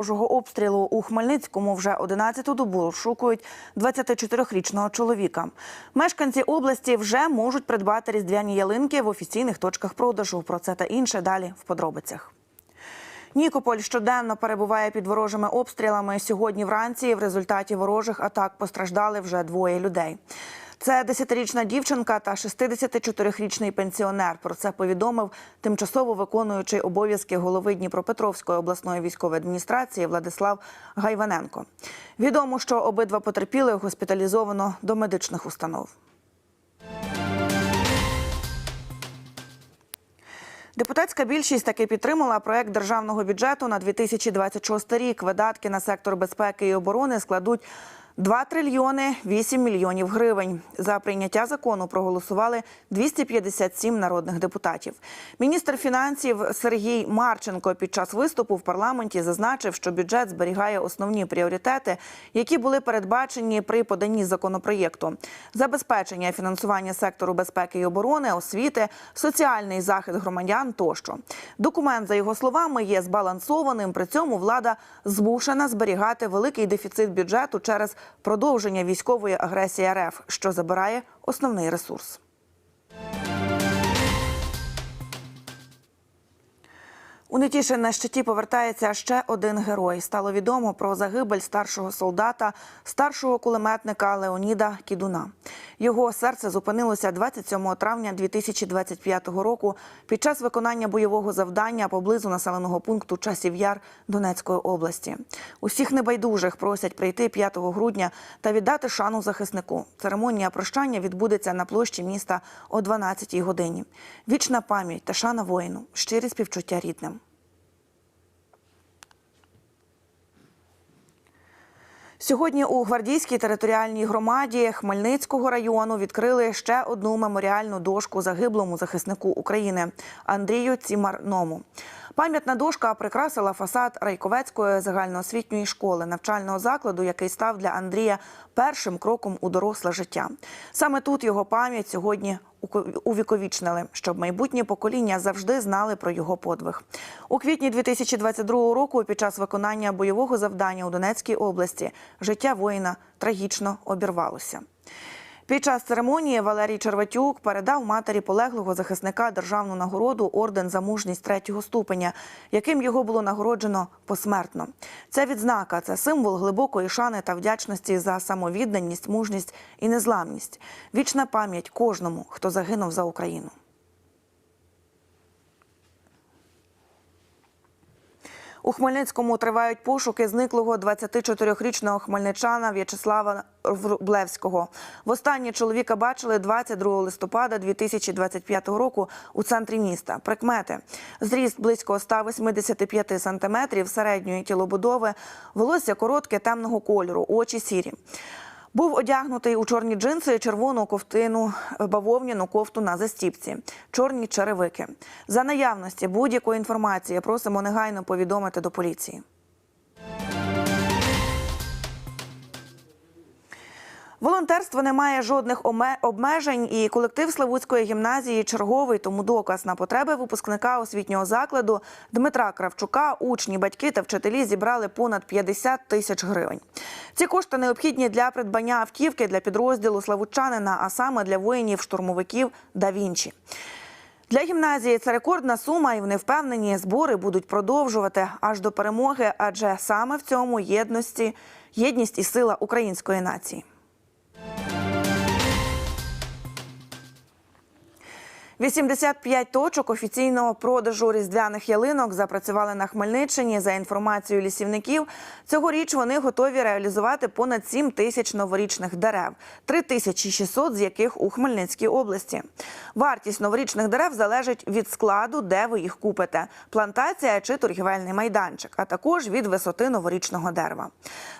Ворожого обстрілу у Хмельницькому вже 11-ту добу розшукують 24-річного чоловіка. Мешканці області вже можуть придбати різдвяні ялинки в офіційних точках продажу. Про це та інше далі в подробицях. Нікополь щоденно перебуває під ворожими обстрілами. Сьогодні вранці в результаті ворожих атак постраждали вже двоє людей. Це 10-річна дівчинка та 64-річний пенсіонер. Про це повідомив тимчасово виконуючий обов'язки голови Дніпропетровської обласної військової адміністрації Владислав Гайваненко. Відомо, що обидва потерпіли госпіталізовано до медичних установ. Депутатська більшість таки підтримала проект державного бюджету на 2026 рік. Видатки на сектор безпеки і оборони складуть 2 трильйони 8 мільйонів гривень. За прийняття закону проголосували 257 народних депутатів. Міністр фінансів Сергій Марченко під час виступу в парламенті зазначив, що бюджет зберігає основні пріоритети, які були передбачені при поданні законопроєкту: забезпечення фінансування сектору безпеки і оборони, освіти, соціальний захист громадян тощо. Документ, за його словами, є збалансованим. При цьому влада змушена зберігати великий дефіцит бюджету через продовження військової агресії РФ, що забирає основний ресурс. У Нетішин на щиті повертається ще один герой. Стало відомо про загибель старшого солдата, старшого кулеметника Леоніда Кідуна. Його серце зупинилося 27 травня 2025 року під час виконання бойового завдання поблизу населеного пункту Часів Яр Донецької області. Усіх небайдужих просять прийти 5 грудня та віддати шану захиснику. Церемонія прощання відбудеться на площі міста о 12 годині. Вічна пам'ять та шана воїну, щирі співчуття рідним. Сьогодні у гвардійській територіальній громаді Хмельницького району відкрили ще одну меморіальну дошку загиблому захиснику України Андрію Цімарному. Пам'ятна дошка прикрасила фасад Райковецької загальноосвітньої школи, навчального закладу, який став для Андрія першим кроком у доросле життя. Саме тут його пам'ять сьогодні увіковічнили, щоб майбутні покоління завжди знали про його подвиг. У квітні 2022 року, під час виконання бойового завдання у Донецькій області, життя воїна трагічно обірвалося. Під час церемонії Валерій Черватюк передав матері полеглого захисника державну нагороду орден за мужність третього ступеня, яким його було нагороджено посмертно. Ця відзнака це символ глибокої шани та вдячності за самовідданість, мужність і незламність. Вічна пам'ять кожному, хто загинув за Україну. У Хмельницькому тривають пошуки зниклого 24-річного хмельничана В'ячеслава Рублевського. Востаннє чоловіка бачили 22 листопада 2025 року у центрі міста. Прикмети зріст близько 185 сантиметрів середньої тілобудови, волосся коротке темного кольору, очі сірі. Був одягнутий у чорні джинси, червону ковтину, бавовняну кофту на застіпці, чорні черевики. За наявності будь-якої інформації просимо негайно повідомити до поліції. Волонтерство не має жодних обмежень, і колектив Славутської гімназії черговий тому доказ на потреби випускника освітнього закладу Дмитра Кравчука. Учні, батьки та вчителі зібрали понад 50 тисяч гривень. Ці кошти необхідні для придбання автівки для підрозділу Славутчанина, а саме для воїнів-штурмовиків Да Вінчі. Для гімназії це рекордна сума, і вони впевнені, збори будуть продовжувати аж до перемоги, адже саме в цьому єдності єдність і сила української нації. 85 точок офіційного продажу різдвяних ялинок запрацювали на Хмельниччині. За інформацією лісівників, цьогоріч вони готові реалізувати понад 7 тисяч новорічних дерев, 3600 з яких у Хмельницькій області. Вартість новорічних дерев залежить від складу, де ви їх купите: плантація чи торгівельний майданчик, а також від висоти новорічного дерева.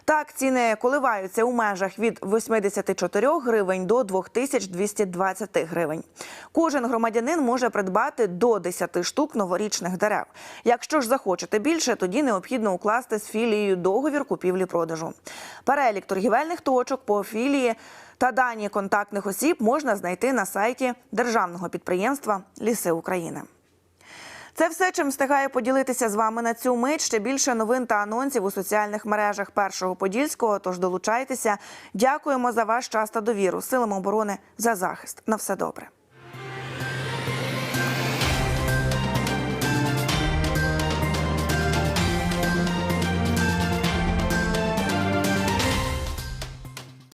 Так, ціни коливаються у межах від 84 гривень до 2220 гривень. Кожен громадянин може придбати до 10 штук новорічних дерев. Якщо ж захочете більше, тоді необхідно укласти з філією договір купівлі-продажу. Перелік торгівельних точок по філії та дані контактних осіб можна знайти на сайті державного підприємства Ліси України. Це все, чим встигаю поділитися з вами на цю мить. Ще більше новин та анонсів у соціальних мережах першого подільського. Тож долучайтеся. Дякуємо за ваш час та довіру. Силам оборони за захист. На все добре.